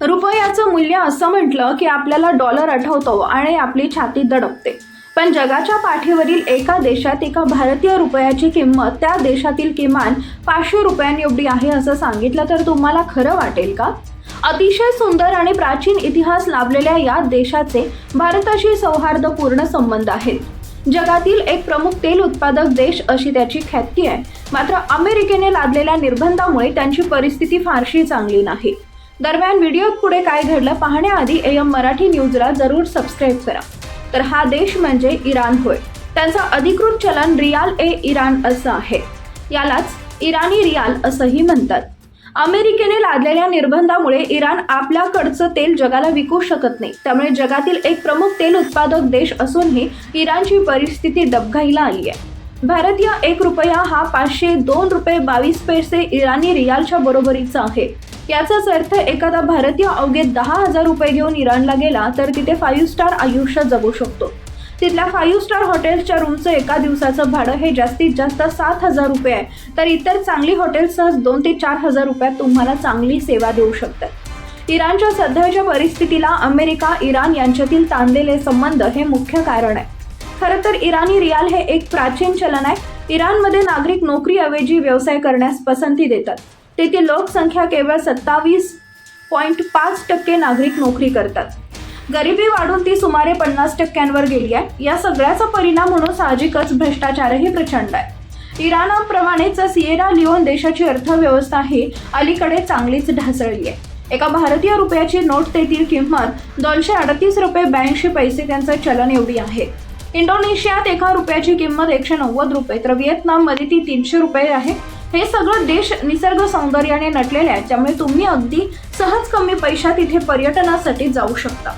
रुपयाचं मूल्य असं म्हटलं की आपल्याला डॉलर आठवतो आणि आपली छाती दडपते. पण जगाच्या पाठीवरील एका देशात एका भारतीय रुपयाची किंमत त्या देशातील किमान पाचशे रुपयांएवढी आहे असं सांगितलं तर तुम्हाला खरं वाटेल का? अतिशय सुंदर आणि प्राचीन इतिहास लाभलेल्या या देशाचे भारताशी सौहार्दपूर्ण संबंध आहेत. जगातील एक प्रमुख तेल उत्पादक देश अशी त्याची ख्याती आहे. मात्र अमेरिकेने लादलेल्या निर्बंधामुळे त्यांची परिस्थिती फारशी चांगली नाही. दरम्यान व्हिडिओत पुढे काय घडलं पाहण्याआधी एम मराठी न्यूजला जरूर सबस्क्राईब करा. तर हा देश म्हणजे इराण होय. त्यांचा अधिकृत चलन रियाल ए इराण असं आहे. यालाच इराणी रियाल असंही म्हणतात. अमेरिकेने लादलेल्या निर्बंधामुळे इराण आपल्याकडचं तेल जगाला विकू शकत नाही. त्यामुळे जगातील एक प्रमुख तेल उत्पादक देश असूनही इराणची परिस्थिती डबघाईला आली आहे. भारतीय एक रुपया हा पाचशे दोन रुपये बावीस पैसे इराणी रियालच्या बरोबरीचा आहे. याचाच अर्थ एखादा भारतीय अवघे दहा हजार रुपये घेऊन इराणला गेला तर तिथे फाईव्ह स्टार आयुष्य जगू शकतो. तिथल्या फाईव्ह स्टार हॉटेल्सच्या रूमचं एका दिवसाचं भाडं हे जास्तीत जास्त सात हजार रुपये आहे. तर इतर चांगली हॉटेल्स सहज दोन ते चार हजार रुपयात तुम्हाला चांगली सेवा देऊ शकतात. इराणच्या सध्याच्या परिस्थितीला अमेरिका इराण यांच्यातील ताणलेले संबंध हे मुख्य कारण आहे. खरं तर इराणी रियाल हे एक प्राचीन चलन आहे. इराणमध्ये नागरिक नोकरीऐवजी व्यवसाय करण्यास पसंती देतात. तेथील लोकसंख्या केवळ सत्तावीस पॉईंट पाच टक्के नागरिक नोकरी करतात. गरिबी वाढून ती सुमारे पन्नास टक्क्यांवर गेली आहे. या सगळ्याचा परिणाम म्हणून साहजिकच भ्रष्टाचारही प्रचंड आहे. इराणाप्रमाणेच सिएरा लिओन देशाची अर्थव्यवस्था ही अलीकडे चांगलीच ढासळली आहे. एका भारतीय रुपयाची नोट तेथील किंमत दोनशे अडतीस रुपये ब्याऐंशी पैसे त्यांचं चलन एवढी आहे. इंडोनेशियात एका रुपयाची किंमत एकशे नव्वद रुपये तर व्हिएतनाममध्ये ती तीनशे रुपये आहे. हे सगळं देश निसर्ग सौंदर्याने नटलेले आहे त्यामुळे तुम्ही अगदी सहज कमी पैशात इथे पर्यटनासाठी जाऊ शकता.